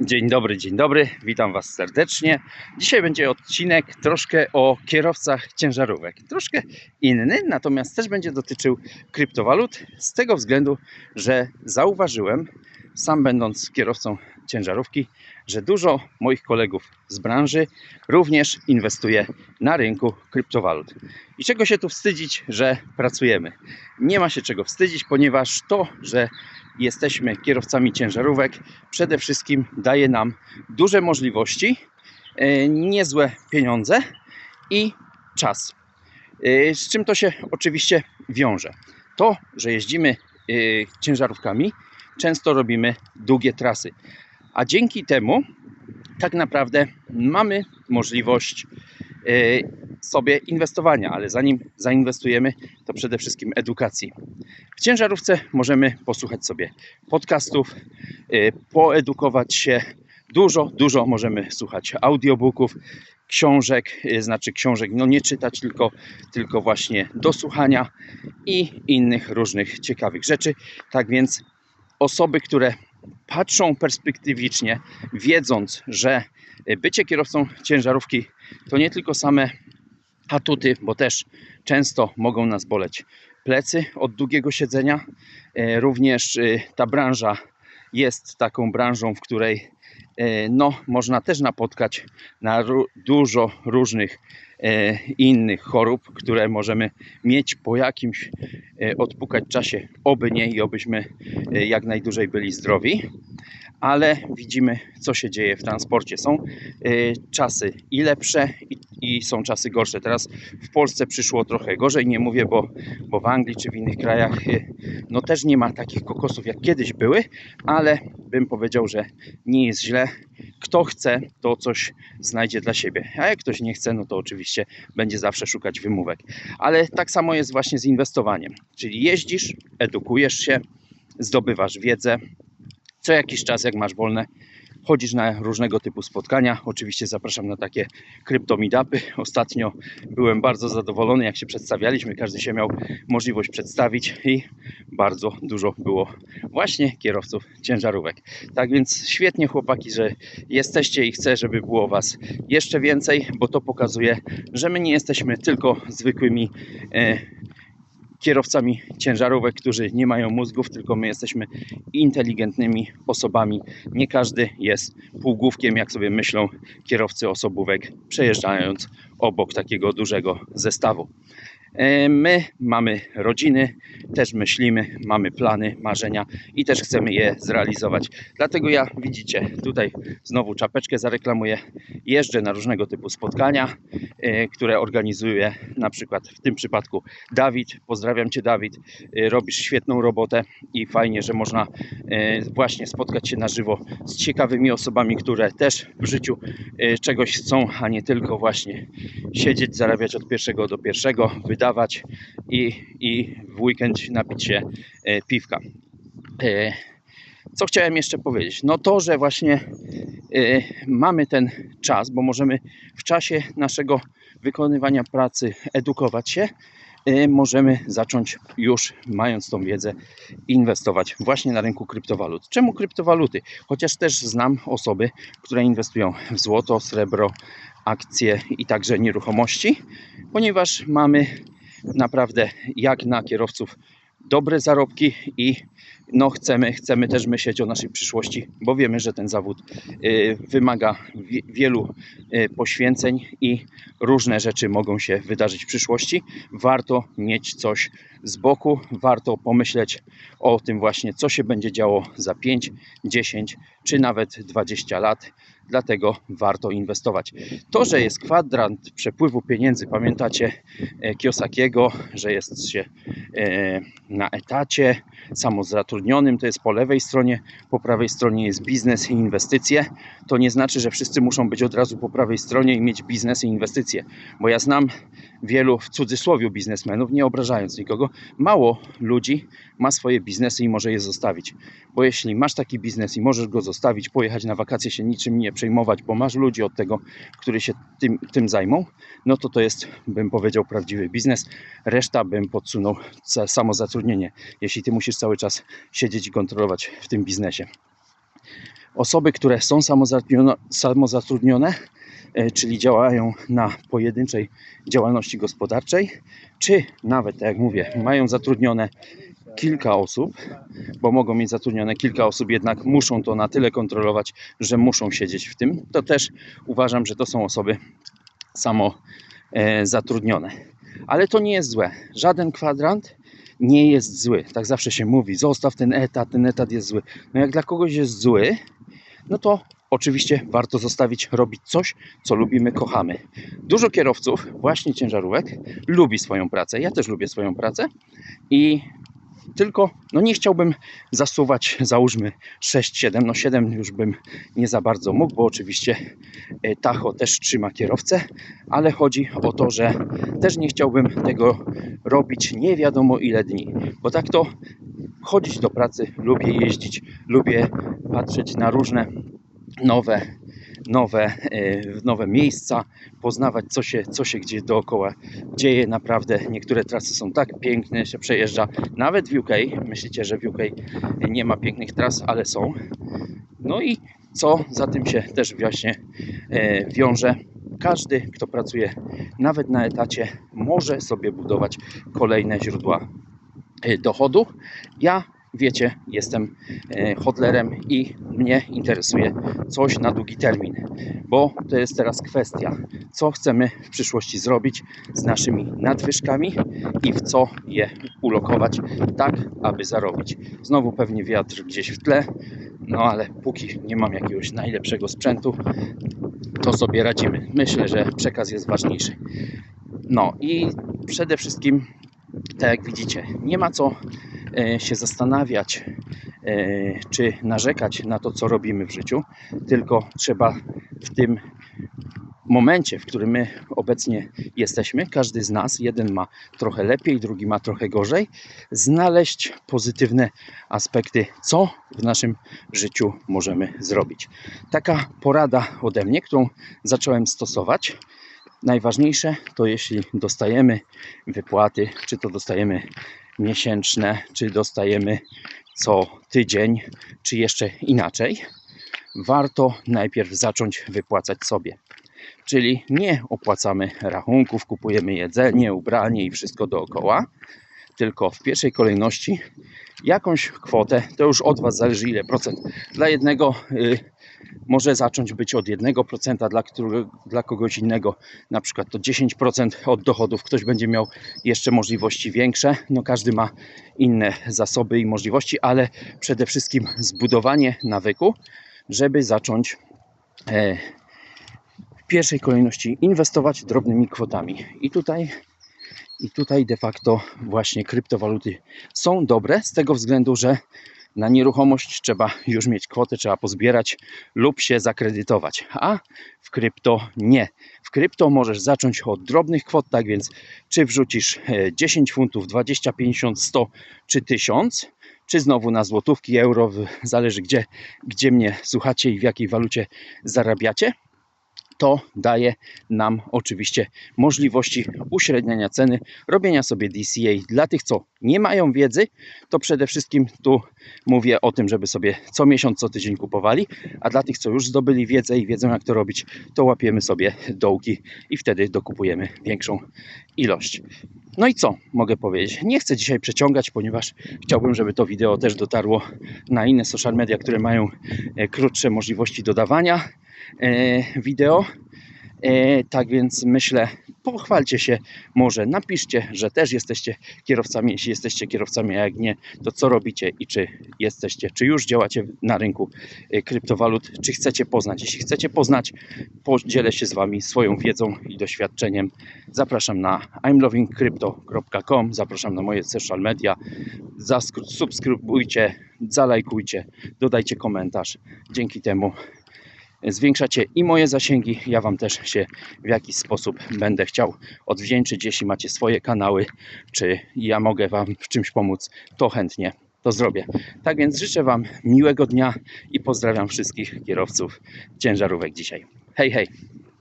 Dzień dobry, dzień dobry, witam Was serdecznie. Dzisiaj będzie odcinek troszkę o kierowcach ciężarówek. Troszkę inny, natomiast też będzie dotyczył kryptowalut, z tego względu, że zauważyłem, sam będąc kierowcą ciężarówki, że dużo moich kolegów z branży również inwestuje na rynku kryptowalut. I czego się tu wstydzić, że pracujemy? Nie ma się czego wstydzić, ponieważ to, że jesteśmy kierowcami ciężarówek, przede wszystkim daje nam duże możliwości, e, niezłe pieniądze i czas. E, Z czym to się oczywiście wiąże? To, że jeździmy e, ciężarówkami, często robimy długie trasy, a dzięki temu tak naprawdę mamy możliwość e, sobie inwestowania, ale zanim zainwestujemy, to przede wszystkim edukacji. W ciężarówce możemy posłuchać sobie podcastów, y, poedukować się. Dużo, dużo możemy słuchać audiobooków, książek, y, znaczy książek, no nie czytać, tylko, tylko właśnie do słuchania i innych różnych ciekawych rzeczy. Tak więc osoby, które patrzą perspektywicznie, wiedząc, że y, bycie kierowcą ciężarówki to nie tylko same atuty, bo też często mogą nas boleć plecy od długiego siedzenia. E, Również e, ta branża jest taką branżą, w której e, no, można też napotkać na dużo różnych e, innych chorób, które możemy mieć po jakimś e, odpukać czasie, oby nie i obyśmy e, jak najdłużej byli zdrowi. Ale widzimy, co się dzieje w transporcie. Są e, czasy i lepsze, i, i są czasy gorsze. Teraz w Polsce przyszło trochę gorzej, nie mówię, bo, bo w Anglii czy w innych krajach e, no też nie ma takich kokosów jak kiedyś były, ale bym powiedział, że nie jest źle. Kto chce, to coś znajdzie dla siebie. A jak ktoś nie chce, no to oczywiście będzie zawsze szukać wymówek. Ale tak samo jest właśnie z inwestowaniem. Czyli jeździsz, edukujesz się, zdobywasz wiedzę. Co jakiś czas, jak masz wolne, chodzisz na różnego typu spotkania. Oczywiście zapraszam na takie kryptomidapy. Ostatnio byłem bardzo zadowolony, jak się przedstawialiśmy. Każdy się miał możliwość przedstawić i bardzo dużo było właśnie kierowców ciężarówek. Tak więc świetnie chłopaki, że jesteście i chcę, żeby było Was jeszcze więcej, bo to pokazuje, że my nie jesteśmy tylko zwykłymi e, kierowcami ciężarówek, którzy nie mają mózgów, tylko my jesteśmy inteligentnymi osobami. Nie każdy jest półgłówkiem, jak sobie myślą kierowcy osobówek, przejeżdżając obok takiego dużego zestawu. E, My mamy rodziny, też myślimy, mamy plany, marzenia i też chcemy je zrealizować. Dlatego ja, widzicie, tutaj znowu czapeczkę zareklamuję. Jeżdżę na różnego typu spotkania, e, które organizuje na przykład w tym przypadku Dawid. Pozdrawiam Cię, Dawid. E, Robisz świetną robotę i fajnie, że można właśnie spotkać się na żywo z ciekawymi osobami, które też w życiu czegoś chcą, a nie tylko właśnie siedzieć, zarabiać od pierwszego do pierwszego, i, i w weekend napić się e, piwka. E, Co chciałem jeszcze powiedzieć? No to, że właśnie e, mamy ten czas, bo możemy w czasie naszego wykonywania pracy edukować się, możemy zacząć już, mając tą wiedzę, inwestować właśnie na rynku kryptowalut. Czemu kryptowaluty? Chociaż też znam osoby, które inwestują w złoto, srebro, akcje i także nieruchomości, ponieważ mamy naprawdę jak na kierowców dobre zarobki i no chcemy, chcemy też myśleć o naszej przyszłości, bo wiemy, że ten zawód y, wymaga wi- wielu y, poświęceń i różne rzeczy mogą się wydarzyć w przyszłości. Warto mieć coś z boku, warto pomyśleć o tym właśnie, co się będzie działo za 5, 10 czy nawet 20 lat. Dlatego warto inwestować. To, że jest kwadrant przepływu pieniędzy, pamiętacie e, Kiosakiego, że jest się e, na etacie, samozatrudnionym, to jest po lewej stronie, po prawej stronie jest biznes i inwestycje. To nie znaczy, że wszyscy muszą być od razu po prawej stronie i mieć biznes i inwestycje, bo ja znam wielu w cudzysłowie biznesmenów, nie obrażając nikogo, mało ludzi ma swoje biznesy i może je zostawić. Bo jeśli masz taki biznes i możesz go zostawić, pojechać na wakacje, się niczym nie przejmować, bo masz ludzi od tego, którzy się tym, tym zajmą, no to to jest, bym powiedział, prawdziwy biznes. Reszta bym podsunął za samozatrudnienie, jeśli ty musisz cały czas siedzieć i kontrolować w tym biznesie. osoby, które są samozatrudnione, samozatrudnione e, czyli działają na pojedynczej działalności gospodarczej, czy nawet, tak jak mówię, mają zatrudnione kilka osób, bo mogą mieć zatrudnione kilka osób, jednak muszą to na tyle kontrolować, że muszą siedzieć w tym, to też uważam, że to są osoby samo e, zatrudnione. Ale to nie jest złe. Żaden kwadrant nie jest zły. Tak zawsze się mówi, zostaw ten etat, ten etat jest zły. No jak dla kogoś jest zły, no to oczywiście warto zostawić robić coś, co lubimy, kochamy. Dużo kierowców, właśnie ciężarówek, lubi swoją pracę. Ja też lubię swoją pracę i tylko no nie chciałbym zasuwać, załóżmy 6-7, no 7 już bym nie za bardzo mógł, bo oczywiście e, Tacho też trzyma kierowcę, ale chodzi o to, że też nie chciałbym tego robić nie wiadomo ile dni, bo tak to chodzić do pracy, lubię jeździć, lubię patrzeć na różne nowe, nowe, e, nowe miejsca, poznawać co się, co się gdzie dookoła dzieje. Naprawdę niektóre trasy są tak piękne, się przejeżdża nawet w UK. Myślicie, że w UK nie ma pięknych tras, ale są. No i co za tym się też właśnie e, wiąże. Każdy, kto pracuje nawet na etacie, może sobie budować kolejne źródła e, dochodu. Ja wiecie, jestem e, hodlerem i mnie interesuje coś na długi termin, bo to jest teraz kwestia, co chcemy w przyszłości zrobić z naszymi nadwyżkami i w co je ulokować, tak aby zarobić. Znowu pewnie wiatr gdzieś w tle, no ale póki nie mam jakiegoś najlepszego sprzętu, to sobie radzimy. Myślę, że przekaz jest ważniejszy. No i przede wszystkim, tak jak widzicie, nie ma co się zastanawiać, e, czy narzekać na to, co robimy w życiu, tylko trzeba w tym momencie, w którym my obecnie jesteśmy, każdy z nas, jeden ma trochę lepiej, drugi ma trochę gorzej, znaleźć pozytywne aspekty, co w naszym życiu możemy zrobić. Taka porada ode mnie, którą zacząłem stosować. Najważniejsze to jeśli dostajemy wypłaty, czy to dostajemy miesięczne, czy dostajemy co tydzień, czy jeszcze inaczej, warto najpierw zacząć wypłacać sobie. Czyli nie opłacamy rachunków, kupujemy jedzenie, ubranie i wszystko dookoła, tylko w pierwszej kolejności jakąś kwotę, to już od Was zależy ile procent. Dla jednego y, może zacząć być od 1%, dla, dla kogoś innego na przykład to 10% od dochodów. Ktoś będzie miał jeszcze możliwości większe. No każdy ma inne zasoby i możliwości, ale przede wszystkim zbudowanie nawyku, żeby zacząć e, w pierwszej kolejności inwestować drobnymi kwotami. I tutaj i tutaj de facto właśnie kryptowaluty są dobre z tego względu, że na nieruchomość trzeba już mieć kwotę, trzeba pozbierać lub się zakredytować, a w krypto nie. W krypto możesz zacząć od drobnych kwot, tak więc czy wrzucisz e, 10 funtów, 20, 50, 100 czy 1000, czy znowu na złotówki, euro, zależy gdzie, gdzie mnie słuchacie i w jakiej walucie zarabiacie to daje nam oczywiście możliwości uśredniania ceny, robienia sobie DCA. Dla tych, co nie mają wiedzy, to przede wszystkim tu mówię o tym, żeby sobie co miesiąc, co tydzień kupowali, a dla tych, co już zdobyli wiedzę i wiedzą, jak to robić, to łapiemy sobie dołki i wtedy dokupujemy większą ilość. No i co mogę powiedzieć? Nie chcę dzisiaj przeciągać, ponieważ chciałbym, żeby to wideo też dotarło na inne social media, które mają e, krótsze możliwości dodawania wideo. E, tak więc myślę, pochwalcie się może, napiszcie, że też jesteście kierowcami. Jeśli jesteście kierowcami, a jak nie, to co robicie i czy jesteście, czy już działacie na rynku e, kryptowalut, czy chcecie poznać. Jeśli chcecie poznać, podzielę się z Wami swoją wiedzą i doświadczeniem. Zapraszam na imlovingcrypto.com, zapraszam na moje social media. Zasubskrybujcie, zalajkujcie, dodajcie komentarz. Dzięki temu zwiększacie i moje zasięgi. Ja Wam też się w jakiś sposób będę chciał odwdzięczyć, jeśli macie swoje kanały, czy ja mogę Wam w czymś pomóc, to chętnie to zrobię. Tak więc życzę Wam miłego dnia i pozdrawiam wszystkich kierowców ciężarówek dzisiaj. Hej, hej!